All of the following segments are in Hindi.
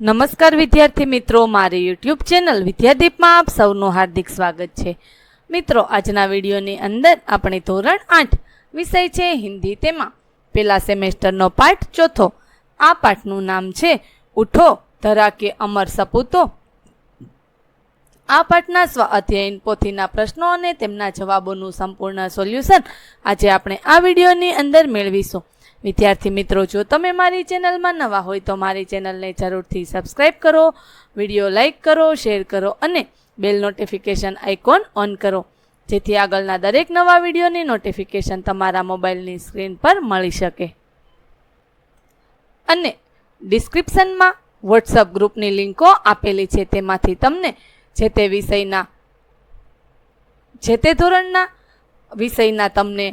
નમસ્કાર વિદ્યાર્થી મિત્રો, મારી યુટ્યુબ ચેનલ વિદ્યાદીપમાં આપ સૌનું હાર્દિક સ્વાગત છે. મિત્રો, આજના વિડીયોની અંદર આપણે ધોરણ આઠ વિષય છે હિન્દી તેમાં. પેલા સેમેસ્ટરનો પાઠ ચોથો. આ પાઠનું નામ છે, ઉઠો, ધરા કે અમર સપૂતો. આ પાઠના સ્વ અધ્યયન પોથીના પ્રશ્નો અને તેમના જવાબોનું સંપૂર્ણ સોલ્યુશન આજે આપણે આ વિડીયોની અંદર મેળવીશું. વિદ્યાર્થી મિત્રો, જો તમે મારી ચેનલમાં નવા હોય તો મારી ચેનલને જરૂરથી સબસ્ક્રાઈબ કરો, વીડિયો લાઇક કરો શેર કરો અને બેલ નોટિફિકેશન આઇકોન ઓન કરો. જેથી આગળના દરેક નવા વિડીયોની નોટિફિકેશન તમારા મોબાઈલની સ્ક્રીન પર મળી શકે. અને ડિસ્ક્રિપ્શનમાં વોટ્સઅપ ગ્રુપની લિંકો આપેલી છે. તેમાંથી તમને જે તે વિષયના, જે તે ધોરણના વિષયના તમને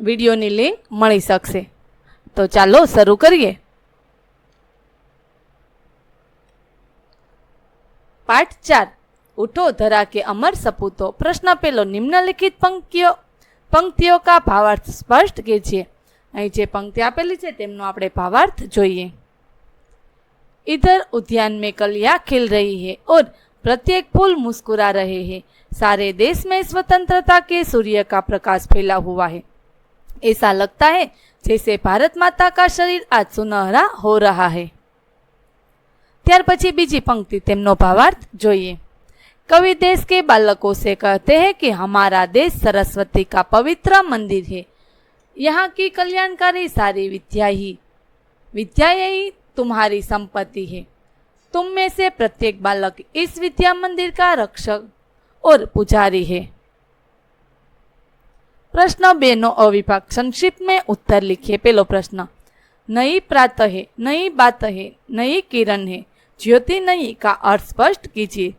વિડીયોની લિંક મળી શકશે તો ચાલો શરૂ કરીએ પાઠ ચાર ઉઠો ધરા કે અમર સપૂતો પ્રશ્ન પેલો નિમ્નલિખિત પંક્તિઓ પંક્તિઓ કા ભાવાર્થ સ્પષ્ટ કીજીએ અહીં જે પંક્તિ આપેલી છે તેમનો આપણે ભાવાર્થ જોઈએ इधर उद्यान में कलियां खिल रही है और प्रत्येक फूल मुस्कुरा रहे हैं सारे देश में स्वतंत्रता के सूर्य का प्रकाश फैला हुआ है ऐसा लगता है जैसे भारत माता का शरीर आज सुनहरा हो रहा है ત્યાર પછી બીજી પંક્તિ તેમનો ભાવાર્થ જોઈએ कवि देश के बालकों से कहते हैं कि हमारा देश सरस्वती का पवित्र मंदिर है यहाँ की कल्याणकारी सारी विद्या ही विद्या ही तुम्हारी संपत्ति है तुम में से प्रत्येक बालक इस विद्या मंदिर का रक्षक और पुजारी है प्रश्न संक्षिप्त में उत्तर लिखिए पहलो प्रश्न नई प्रात है नई बात है नई किरण है ज्योति नई का अर्थ स्पष्ट कीजिए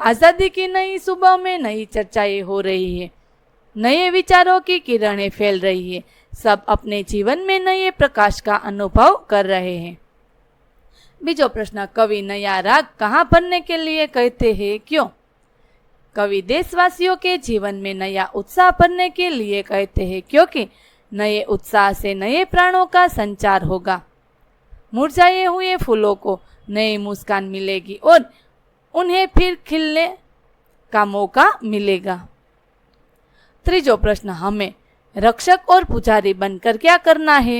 आज़ादी की नई सुबह में नई चर्चाएँ हो रही है नए विचारों की किरणें फैल रही है सब अपने जीवन में नए प्रकाश का अनुभव कर रहे हैं बीजो प्रश्न कवि नया राग कहाँ भरने के लिए कहते हैं क्यों कवि देशवासियों के जीवन में नया उत्साह भरने के लिए कहते हैं क्योंकि नए उत्साह से नए प्राणों का संचार होगा मुरझाए हुए फूलों को नई मुस्कान मिलेगी और उन्हें फिर खिलने का मौका मिलेगा ત્રીજો પ્રશ્ન હમે રક્ષક ઓર પૂજારી બનકર ક્યાં કરના હે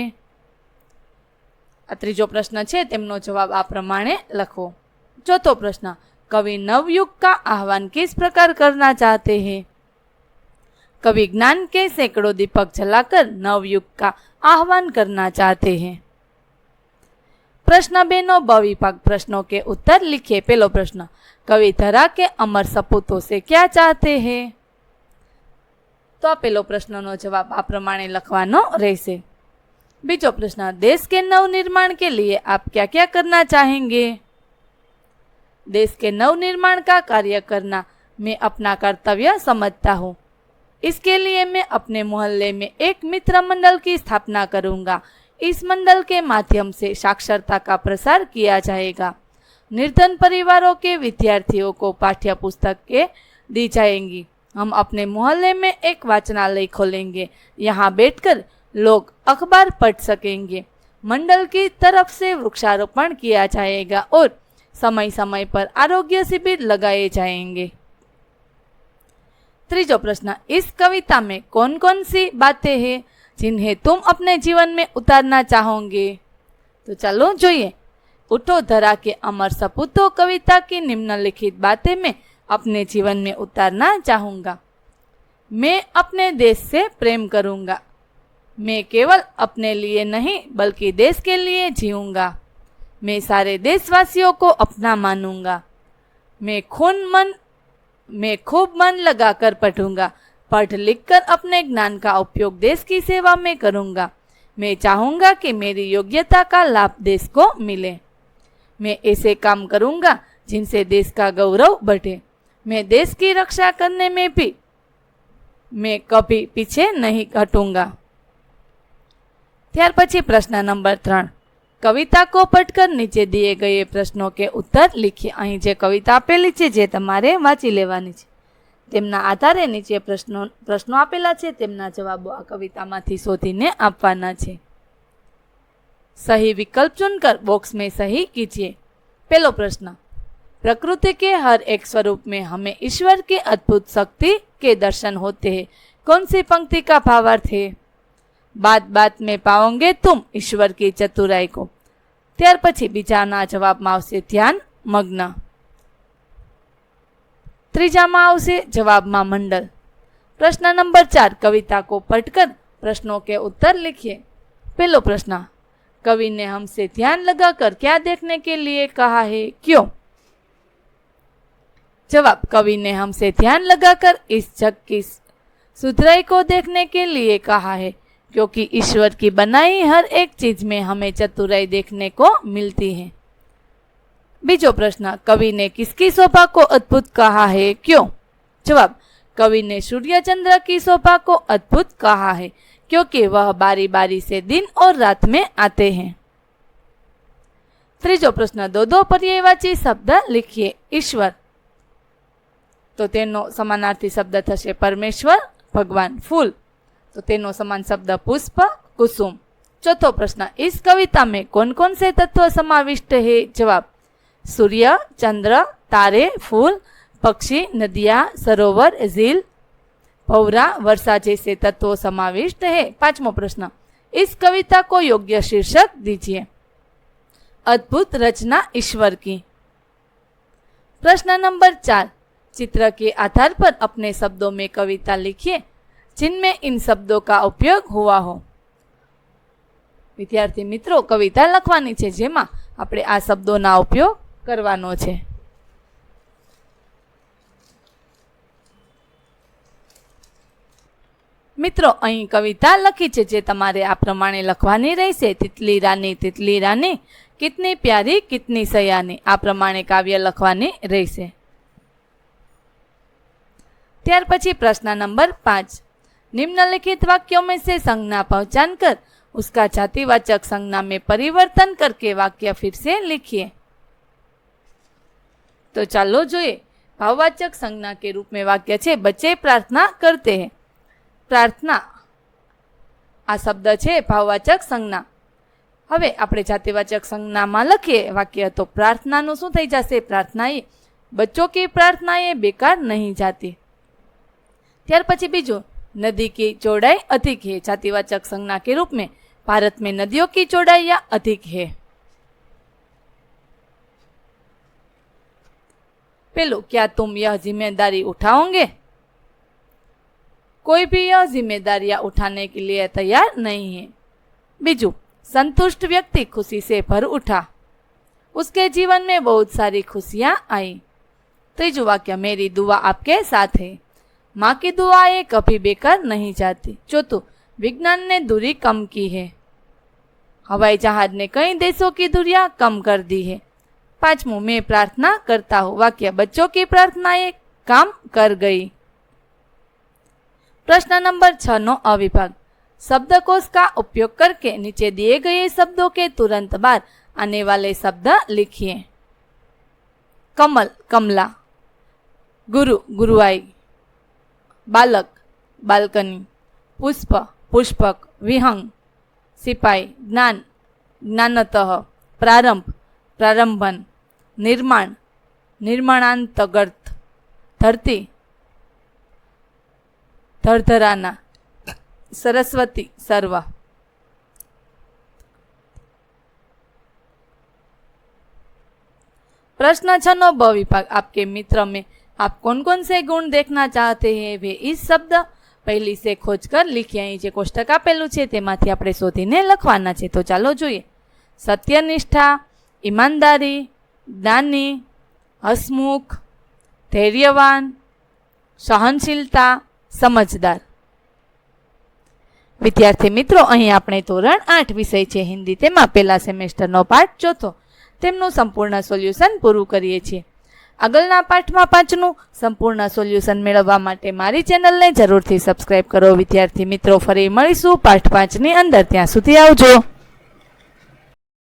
આ ત્રીજો પ્રશ્ન છે તેમનો જવાબ આ પ્રમાણે લખો ચોથો પ્રશ્ન कवि नवयुग का आह्वान किस प्रकार करना चाहते हैं कवि ज्ञान के सैकड़ों दीपक जलाकर नवयुग का आह्वान करना चाहते हैं प्रश्न बेनो बविभाग प्रश्नों के उत्तर लिखिए पहलो प्रश्न कवि धरा के अमर सपूतों से क्या चाहते हैं તો આ પેલો પ્રશ્નનો જવાબ આ પ્રમાણે લખવાનો રહેશે બીજો પ્રશ્ન देश के नवनिर्माण के लिए आप क्या क्या करना चाहेंगे देश के नवनिर्माण का कार्य करना मैं अपना कर्तव्य समझता हूँ। इसके लिए मैं अपने मोहल्ले में एक मित्र मंडल की स्थापना करूँगा। इस मंडल के माध्यम से साक्षरता का प्रसार किया जाएगा। निर्धन परिवारों के विद्यार्थियों को पाठ्य पुस्तकें दी जाएँगी। हम अपने मोहल्ले में एक वाचनालय खोलेंगे। यहाँ बैठकर लोग अखबार पढ़ सकेंगे। मंडल की तरफ़ से वृक्षारोपण किया जाएगा और समय समय पर आरोग्य शिविर लगाए जाएंगे त्रीजो प्रश्न इस कविता में कौन कौन सी बातें हैं जिन्हें तुम अपने जीवन में उतारना चाहोगे तो चलो જોઈએ उठो धरा के अमर सपूतों कविता की निम्नलिखित बातें में अपने जीवन में उतारना चाहूँगा मैं अपने देश से प्रेम करूँगा मैं केवल अपने लिए नहीं बल्कि देश के लिए जीऊँगा मैं सारे देशवासियों को अपना मानूंगा मैं खून मन मैं खूब मन लगाकर पढ़ूंगा पढ़ लिख कर अपने ज्ञान का उपयोग देश की सेवा में करूंगा मैं चाहूँगा कि मेरी योग्यता का लाभ देश को मिले मैं ऐसे काम करूँगा जिनसे देश का गौरव बढ़े मैं देश की रक्षा करने में भी मैं कभी पीछे नहीं हटूंगा ત્યાર પછી પ્રશ્ન નંબર ત્રણ કવિતા કો પટકર નીચે દીએ ગયે પ્રશ્નો કે ઉત્તર લીખીએ અહીં જે કવિતા આપેલી છે, જે તમારે વાંચી લેવાની છે. તેમના આધારે નીચે પ્રશ્નો પ્રશ્નો આપેલા છે, તેમના જવાબો આ કવિતામાંથી શોધીને આપવાના છે. સહી વિકલ્પ ચુનકર, બોક્સ મેં સહી કીજીએ. પહેલો પ્રશ્ન, પ્રકૃતિ કે હર એક સ્વરૂપ મેં હમે ઈશ્વર કે અદ્ભુત શક્તિ કે દર્શન હોતે हैं कौन પંક્તિ કા का भावार्थ बात बात में पाओगे तुम ईश्वर की चतुराई को। त्यार पी बीजा जवाब ध्यान मग्न। तीजा मैं जवाब मंडल। प्रश्न नंबर चार, कविता को पटकर प्रश्नों के उत्तर लिखिए। पेलो प्रश्न, कवि ने हमसे ध्यान लगाकर क्या देखने के लिए कहा है? क्यों? जवाब, कवि ने हमसे ध्यान लगाकर इस जग की सुधराई को देखने के लिए कहा है। क्योंकि ईश्वर की बनाई हर एक चीज में हमें चतुराई देखने को मिलती है बीजो प्रश्न कवि ने किसकी शोभा को अद्भुत कहा है क्यों जवाब कवि ने सूर्य चंद्र की शोभा को अद्भुत कहा है क्योंकि वह बारी बारी से दिन और रात में आते हैं ત્રીજો પ્રશ્ન દો દો પર્યાયવાચી શબ્દ लिखिए ईश्वर તો તેનો સમાનાર્થી શબ્દ થશે પરમેશ્વર ભગવાન ફૂલ तो तेनो समान शब्द पुष्प, कुसुम। चौथो प्रश्न, इस कविता में कौन कौन से तत्व समाविष्ट है? जवाब, सूर्य, चंद्र, तारे, फूल, पक्षी, नदियाँ, सरोवर, झील। पौरा, वर्षा जैसे तत्वों समाविष्ट है। पांचमो प्रश्न, इस कविता को योग्य शीर्षक दीजिए। अद्भुत रचना ईश्वर की। प्रश्न नंबर चार, चित्र के आधार पर अपने शब्दों में कविता लिखिए। जिनमें इन शब्दों का ઉપયોગ हुआ हो વિદ્યાર્થી મિત્રો કવિતા લખવાની છે જેમાં આપણે આ શબ્દોના ઉપયોગ કરવાનો છે મિત્રો અહીં કવિતા લખી છે જે તમારે આ પ્રમાણે લખવાની રહેશે તિતલી રાની તિતલી રાની કિતની પ્યારી કિતની સયાની આ પ્રમાણે કાવ્ય લખવાની રહેશે ત્યાર પછી પ્રશ્ન નંબર પાંચ निम्नलिखित वाक्यों में से संज्ञा पहचान कर उसका जातिवाचक संज्ञा में परिवर्तन करके वाक्य फिर से लिखिए तो ચાલો જોઈએ ભાવવાચક સંજ્ઞા के रूप में वाक्य છે बच्चे प्रार्थना करते हैं પ્રાર્થના આ શબ્દ છે ભાવવાચક સંજ્ઞા હવે આપણે જાતિવાચક સંજ્ઞામાં લખીએ વાક્ય તો પ્રાર્થનાનું શું થઈ જશે પ્રાર્થના એ બચ્ચો की प्रार्थना એ બેકાર નહીં જાતી ત્યાર પછી બીજું नदी की चौड़ाई अधिक है। जातिवाचक संज्ञा के रूप में भारत में नदियों की चौड़ाई या अधिक है। पेलो, क्या तुम यह ज़िम्मेदारी उठाओगे? कोई भी यह जिम्मेदारियाँ उठाने के लिए तैयार नहीं है। बीजू, संतुष्ट व्यक्ति खुशी से भर उठा। उसके जीवन में बहुत सारी खुशियाँ आई। त्रीजु वाक्य, मेरी दुआ आपके साथ है। माँ की दुआएँ कभी बेकार नहीं जाती। चौथो, विज्ञान ने दूरी कम की है। हवाई जहाज़ ने कई देशों की दूरियाँ कम कर दी है। पांचवों मैं प्रार्थना करता हूँ, वाक्य, बच्चों की प्रार्थनाएँ काम कर गई। प्रश्न नंबर छ नो, अविभाग। शब्दकोश का उपयोग करके नीचे दिए गए शब्दों के तुरंत बाद आने वाले शब्द लिखिए। कमल, कमला। गुरु, गुरुआई। બાલક બાલ્કની પુષ્પ પુષ્પક વિહંગ સિપાઈ જ્ઞાન જ્ઞાનતઃ પ્રારંભ પ્રારંભન નિર્માણ નિર્માણાંતગર્થ ધરતી ધરધરાના सरस्वती सर्व प्रश्न छनो ब विभाग आपके मित्र में आप कौन कौन से गुण देखना चाहते हैं वे इस शब्द પહેલી સે ખોજ કર લીખી અહીં જે કોષ્ટક આપેલું છે તેમાંથી આપણે શોધીને લખવાના છે તો ચાલો જોઈએ સત્યનિષ્ઠા ઈમાનદારી જ્ઞાની હસમુખ ધૈર્યવાન સહનશીલતા સમજદાર વિદ્યાર્થી મિત્રો અહીં આપણે ધોરણ આઠ વિષય છે હિન્દી તેમાં પહેલા સેમેસ્ટરનો પાઠ ચોથો તેમનું સંપૂર્ણ સોલ્યુશન પૂરું કરીએ છીએ આગળના પાઠમાં પાંચનું સંપૂર્ણ સોલ્યુશન મેળવવા માટે મારી ચેનલને જરૂરથી સબસ્ક્રાઈબ કરો. વિદ્યાર્થી મિત્રો, ફરી મળીશું પાઠ પાંચની અંદર. ત્યાં સુધી આવજો.